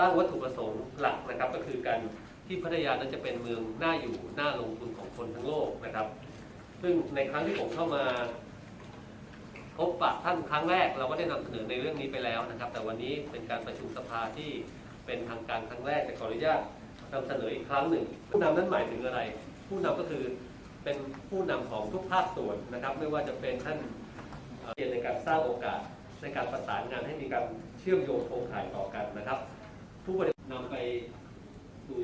ตั้งวัตถุประสงค์หลักนะครับ ก็คือการที่พัทยานั้นจะเป็นเมืองน่าอยู่น่าลงทุนของคนทั้งโลกนะครับ ซึ่งในครั้งที่ผมเข้ามาพบปะท่านครั้งแรกเราก็ได้นำเสนอในเรื่องนี้ไปแล้วนะครับ แต่วันนี้เป็นการประชุมสภาที่เป็นทางการครั้งแรกแต่ขออนุญาตนำเสนออีกครั้งหนึ่ง ผู้นำนั้นหมายถึงอะไร ผู้นำก็คือเป็นผู้นำของทุกภาคส่วนนะครับ ไม่ว่าจะเป็นท่านเอ่อเรียนในการสร้างโอกาสในการประสานงานให้มีการเชื่อมโยงโครงข่ายต่อกันนะครับ ผู้บริหารนำไปสู่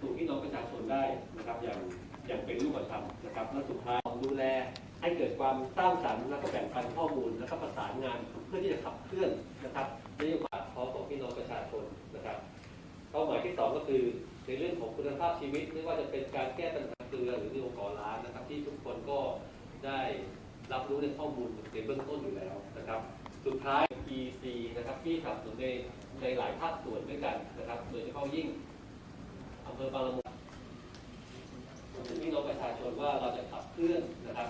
สู่พี่น้องประชาชนได้นะครับอย่างอย่างเป็นรูปธรรมนะครับและสุดท้ายดูแลให้เกิดความสร้างสรรค์และก็แบ่งปันข้อมูลและก็ประสานงานเพื่อที่จะขับเคลื่อนนะครับนโยบายพอของพี่น้องประชาชนนะครับเป้าหมายที่สองก็คือในเรื่องของคุณภาพชีวิตไม่ว่าจะเป็นการแก้ปัญหาเกลือหรือเรื่องของก่อร้านนะครับ ที่ทุกคนก็ได้ รับรู้ในข้อมูลในเบื้องต้นอยู่แล้วนะครับ สุดท้าย EC นะครับที่สับสนในในหลายภาคส่วนด้วยกันนะครับโดยเฉพาะยิ่งอำเภอบางละมุงถึงพี่น้องประชาชนว่าเราจะขับเคลื่อนนะครับ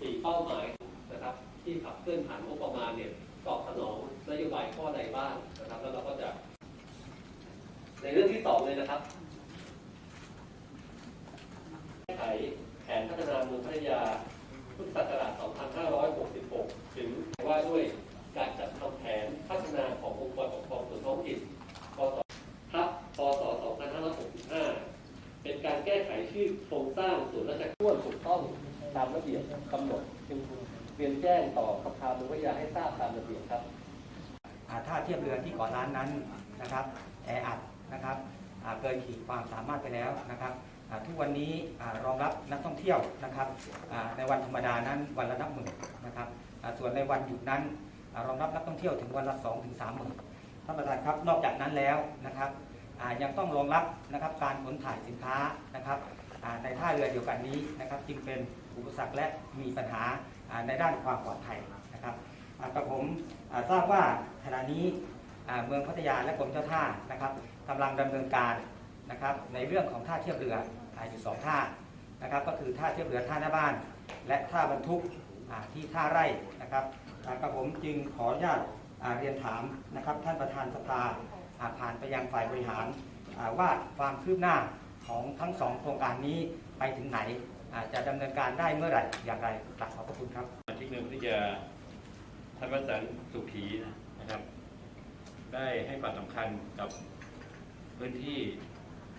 สี่เป้าหมายนะครับที่ขับเคลื่อนผ่านงบประมาณเนี่ยตอบสนองนโยบายข้อใดบ้างนะครับ แล้วเราก็จะ ในเรื่องที่สองเลยนะครับแก้ไขแผนพัฒนาเมืองพัทยา พุทธศักราช 2566 ถึงว่าด้วยการจัดทำแผนพัฒนาขององค์กรปกครองส่วนท้องถิ่นพศพศ2565 เป็นการแก้ไขชื่อโครงสร้างส่วนราชการทั่วถูกต้องตามระเบียบกำหนดจึงเรียนแจ้งต่อสภาเมืองพัทยาให้ทราบตามระเบียบครับอ่าท่าเทียบเรือที่เกาะล้านนั้นนะครับแออัดนะครับเกินขีดความสามารถไปแล้วนะครับ ทุกวันนี้รองรับนักท่องเที่ยวนะครับในวันธรรมดานั้นวันละนับหมื่นนะครับส่วนในวันหยุดนั้นรองรับนักท่องเที่ยวถึงวันละ2-3ถึงสามหมื่นท่านประธานครับนอกจากนั้นแล้วนะครับยังต้องรองรับนะครับการขนถ่ายสินค้านะครับในท่าเรือเดียวกันนี้นะครับจึงเป็นอุปสรรคและมีปัญหาในด้านความปลอดภัยนะครับอ่ากับผมทราบว่าขณะนี้เมืองพัทยาและกรมเจ้าท่านะครับกำลังดำเนินการ นะครับในเรื่องของท่าเทียบเรืออ่าอยู่สองท่านะครับก็คือท่าเทียบเรือท่าหน้าบ้าน และท่าบรรทุกที่ท่าไร่นะครับกับผมจึงขออนุญาตเรียนถามนะครับท่านประธานสภาาผ่านไปยังฝ่ายบริหารอ่าว่าความคืบหน้าของทั้งสองโครงการนี้ไปถึงไหนอาจะดำเนินการได้เมื่อไหร่อย่างไรกราบขอบพระคุณครับสมาชิกเมืองพัทยาท่านประสานสุขีนะครับ ได้ให้ความสำคัญกับพื้นที่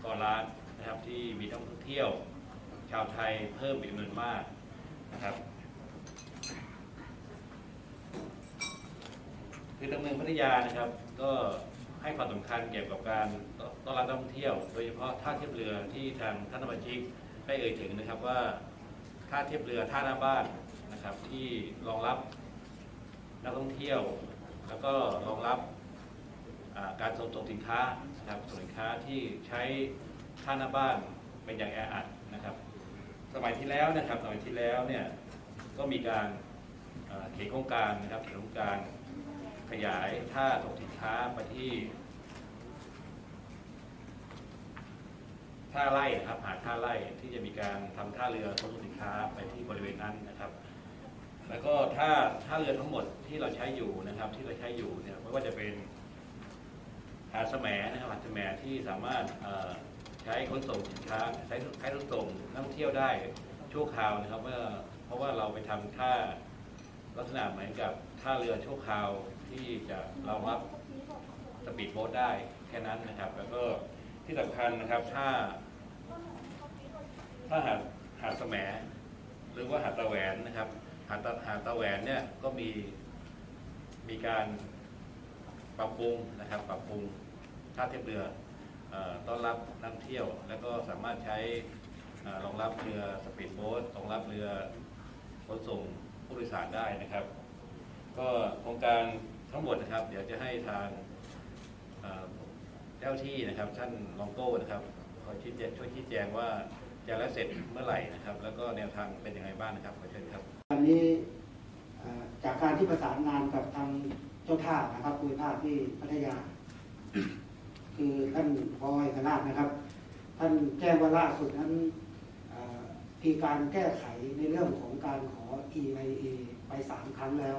กอล้านนะครับที่มีนักท่องเที่ยว ชาวไทยเพิ่มเป็นจำนวนมากนะครับคือทางเมืองพัทยานะครับ ก็ให้ความสำคัญเกี่ยวกับการต้อนรับนักท่องเที่ยว โดยเฉพาะท่าเทียบเรือที่ทางท่านสมาชิกได้เอ่ยถึงนะครับว่าท่าเทียบเรือท่าหน้าบ้านนะครับ ที่รองรับนักท่องเที่ยว แล้วก็รองรับ การส่งส่งสินค้านะครับส่งสินค้าที่ใช้ท่าหน้าบ้านเป็นอย่างแออัดนะครับ สมัยที่แล้วนะครับสมัยที่แล้วเนี่ยก็มีการเขียนโครงการนะครับเขียนโครงการขยายท่าส่งสินค้าไปที่ท่าไร่นะครับหาดท่าไร่ที่จะมีการทำท่าเรือขนส่งสินค้าไปที่บริเวณนั้นนะครับ แล้วก็ท่าท่าเรือทั้งหมดที่เราใช้อยู่นะครับ ที่เราใช้อยู่เนี่ยไม่ว่าจะเป็น หาดแสมนะครับหาดแสมที่สามารถใช้ขนส่งสินค้าใช้ใช้ขนส่งนักท่องเที่ยวได้ชั่วคราวนะครับเมื่อเพราะว่าเราไปทำท่าลักษณะเหมือนกับท่าเรือชั่วคราวที่จะรองรับสปีดโบ๊ทได้แค่นั้นนะครับ แล้วก็ที่สำคัญนะครับถ้า ถ้าหาดหาดแสมหรือว่าหาดตะแหวนนะครับ หาดตะหาดตะแหวนเนี่ยก็มีมีการ ปรับปรุงนะครับปรับปรุงท่าเทียบเรืออต้อนรับนักเที่ยว แล้วก็สามารถใช้เอ่อรองรับเรือสปีดโบ๊ทรองรับเรือขนส่งผู้โดยสารได้นะครับ ก็โครงการทั้งหมดนะครับ เดี๋ยวจะให้ทางเจ้าที่นะครับท่านรองโก้นะครับขอชี้แจงช่วยชี้แจงว่าจะแล้วเสร็จเมื่อไหร่นะครับ แล้วก็แนวทางเป็นยังไงบ้างนะครับขอเชิญครับ จากการที่ประสานงานกับทางเจ้าท่านะครับภูมิภาคที่พัทยา คือท่านพอเอกราชนะครับ ท่านแจ้งว่าล่าสุดนั้นมีการแก้ไขในเรื่องของการขอ EIA ไปสามครั้งแล้ว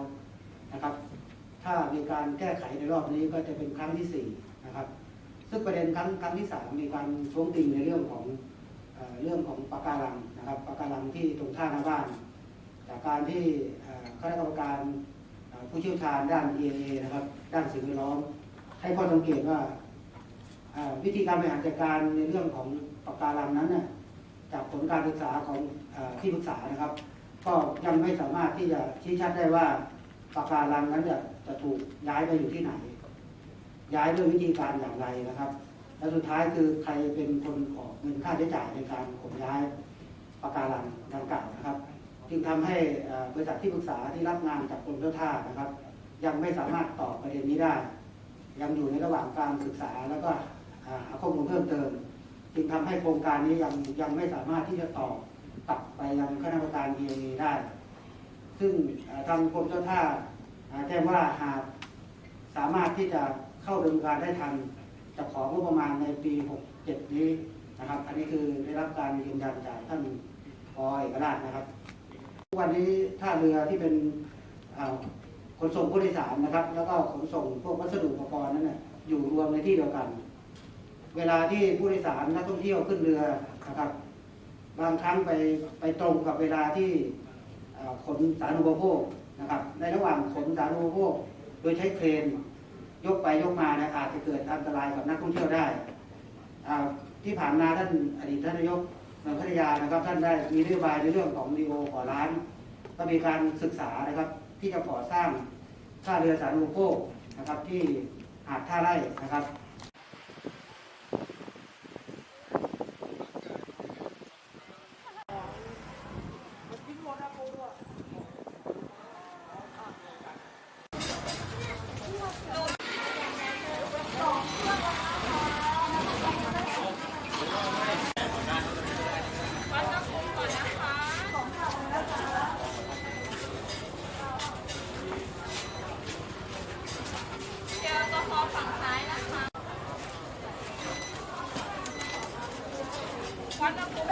นะครับ ถ้ามีการแก้ไขในรอบนี้ก็จะเป็นครั้งที่สี่นะครับ ซึ่งประเด็นครั้งครั้งที่สามมีการท้วงติงในเรื่องของเอเรื่องของปะการังนะครับปะการังที่ตรงท่าหน้าบ้าน จากการที่คณะกรรมการผู้เชี่ยวชาญด้าน EA นะครับ ด้านสิ่งแวดล้อม ให้ข้อสังเกตว่าวิธีการบริหารจัดการในเรื่องของปะการังนั้นน่ะจากผลการศึกษาของออที่ปรึกษานะครับ ก็ยังไม่สามารถที่จะชี้ชัดได้ว่าปะการังนั้นจะจะถูกย้ายไปอยู่ที่ไหน ย้ายด้วยวิธีการอย่างไรนะครับ และสุดท้ายคือใครเป็นคนออกเงินค่าใช้จ่ายในการขนย้ายปะการังดังกล่าวนะครับ จึงทำให้บริษัทที่ปรึกษาที่รับงานจากกรมเจ้าท่านะครับ ยังไม่สามารถตอบประเด็นนี้ได้ ยังอยู่ในระหว่างการศึกษาแล้วก็หาข้อมูลเพิ่มเติม จึงทำให้โครงการนี้ยังยังไม่สามารถที่จะตอบกลับไปยังคณะกรรมการ d ีได้ ซึ่งทางกรมเจ้าท่าแจ้งว่าหากสามารถที่จะเข้าดำเนินการได้ทันจะของงบประมาณในปี 67 นี้นะครับ อันนี้คือได้รับการยืนยันจากท่านพอเอกราชนะครับ วันนี้ท่าเรือที่เป็นขนส่งผู้โดยสารนะครับ แล้วก็ขนส่งพวกวัสดุอุปกรณ์นั้นน่ะอยู่รวมในที่เดียวกัน เวลาที่ผู้โดยสารนักท่องเที่ยวขึ้นเรือนะครับ บางครั้งไปไปตรงกับเวลาที่ขนสารณูปโภคนะครับ ในระหว่างขนสารณูปโภค โดยใช้เครนยกไปยกมานี่ยอาจจะเกิดอันตรายกับนักท่องเที่ยวได้ที่ผ่านมาท่านอดีตท่านนายก พัทยานะครับ ท่านได้มีนโยบายในเรื่องของดีโอขอร้าน ก็มีการศึกษานะครับที่จะก่อสร้างท่าเรือสารูโภคนะครับที่หาดท่าไร่นะครับ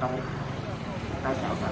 ที่เหลื